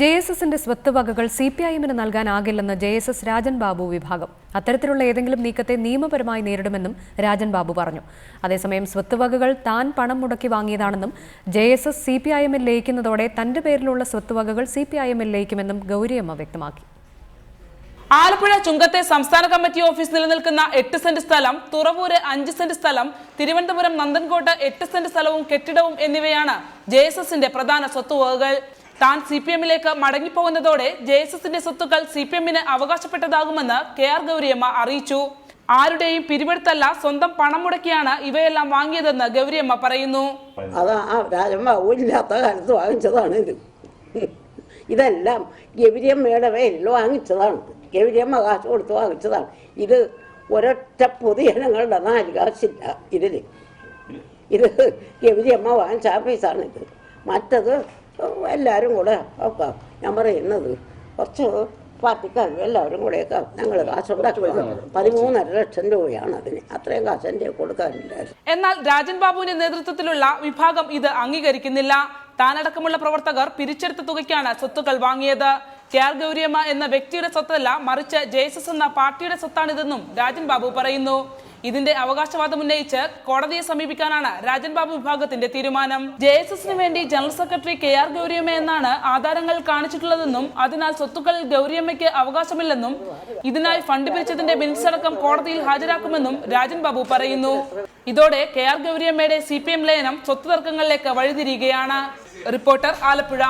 J S എസിന്റെ സ്വത്ത് വകകൾ C P I എമ്മിന് നൽകാനാകില്ലെന്ന് J S S Rajan Babu വിഭാഗം. അത്തരത്തിലുള്ള ഏതെങ്കിലും നീക്കത്തെ നിയമപരമായി നേരിടുമെന്നും രാജൻ ബാബു പറഞ്ഞു. അതേസമയം സ്വത്ത് വകകൾ താൻ പണം മുടക്കി വാങ്ങിയതാണെന്നും J S S C P I എമ്മിൽ ലയിക്കുന്നതോടെ തന്റെ പേരിലുള്ള സ്വത്ത് വകകൾ സി പി ഐ എമ്മിൽ ലയിക്കുമെന്നും ഗൗരിയമ്മ വ്യക്തമാക്കി. ആലപ്പുഴ ചുങ്കത്തെ സംസ്ഥാന കമ്മിറ്റി ഓഫീസ് നിലനിൽക്കുന്ന എട്ട് സെന്റ് സ്ഥലം തുറവൂര് അഞ്ച് സെന്റ് സ്ഥലം തിരുവനന്തപുരം നന്ദൻകോട്ട് എട്ട് സെന്റ് സ്ഥലവും കെട്ടിടവും എന്നിവയാണ് ജെ എസ് എസിന്റെ പ്രധാന സ്വത്തുവകകൾ താൻ സി പി എമ്മിലേക്ക് മടങ്ങിപ്പോകുന്നതോടെ ജെ എസ് എസിന്റെ സ്വത്തുക്കൾ സി പി എമ്മിന് അവകാശപ്പെട്ടതാകുമെന്ന് കെ ആർ ഗൗരിയമ്മ അറിയിച്ചു. ആരുടെയും പിരിവെടുത്തല്ല സ്വന്തം പണം മുടക്കിയാണ് ഇവയെല്ലാം വാങ്ങിയതെന്ന് ഗൗരിയമ്മ പറയുന്നു. കാലത്ത് വാങ്ങിച്ചതാണ് ഇത്. ഇതെല്ലാം ഗൗരിയമ്മയുടെ പേരിൽ വാങ്ങിച്ചതാണ്. ഗവിരിയമ്മ കാശ് കൊടുത്ത് വാങ്ങിച്ചതാണ്. ഇത് ഒരൊറ്റ പൊതുജനങ്ങളുടെ നാല് കാശില്ല ഇതിൽ ഇത് ഗൗരിയമ്മ വാങ്ങിച്ച ആഫീസാണ് ഇത് മറ്റത് എല്ലാവരും കൂടെ ഒക്കെ ഞാൻ പറയുന്നത് കുറച്ച് പാർട്ടിക്കാരും എല്ലാവരും കൂടെയൊക്കെ ഞങ്ങൾ കാശുണ്ടാക്കി പതിമൂന്നര ലക്ഷം രൂപയാണ് അതിന്. അത്രയും കാശ് എന്റെ കൊടുക്കാറുണ്ടായിരുന്നു എന്നാൽ രാജൻ ബാബുവിന്റെ നേതൃത്വത്തിലുള്ള വിഭാഗം ഇത് അംഗീകരിക്കുന്നില്ല. താനടക്കമുള്ള പ്രവർത്തകർ പിരിച്ചെടുത്ത തുകയ്ക്കാണ് സ്വത്തുക്കൾ വാങ്ങിയത്. കെ ആർ ഗൗരിയമ്മ എന്ന വ്യക്തിയുടെ സ്വത്തല്ല മറിച്ച് ജെയ്സസ് എന്ന പാർട്ടിയുടെ സ്വത്താണിതെന്നും രാജൻ ബാബു പറയുന്നു. ഇതിന്റെ അവകാശവാദം ഉന്നയിച്ച് കോടതിയെ സമീപിക്കാനാണ് രാജൻ ബാബു വിഭാഗത്തിന്റെ തീരുമാനം. ജെ എസ് എസിന് വേണ്ടി general secretary K R Gouriamma എന്നാണ് ആധാരങ്ങൾ കാണിച്ചിട്ടുള്ളതെന്നും അതിനാൽ സ്വത്തുക്കളിൽ ഗൗരിയമ്മയ്ക്ക് അവകാശമില്ലെന്നും ഇതിനായി ഫണ്ട് പിരിച്ചതിന്റെ ബിൽസ് കോടതിയിൽ ഹാജരാക്കുമെന്നും രാജൻ ബാബു പറയുന്നു. ഇതോടെ കെ ആർ ഗൗരിയമ്മയുടെ സി പി എം ലയനം സ്വത്ത് തർക്കങ്ങളിലേക്ക് വഴിതിരിയുകയാണ്. റിപ്പോർട്ടർ ആലപ്പുഴ.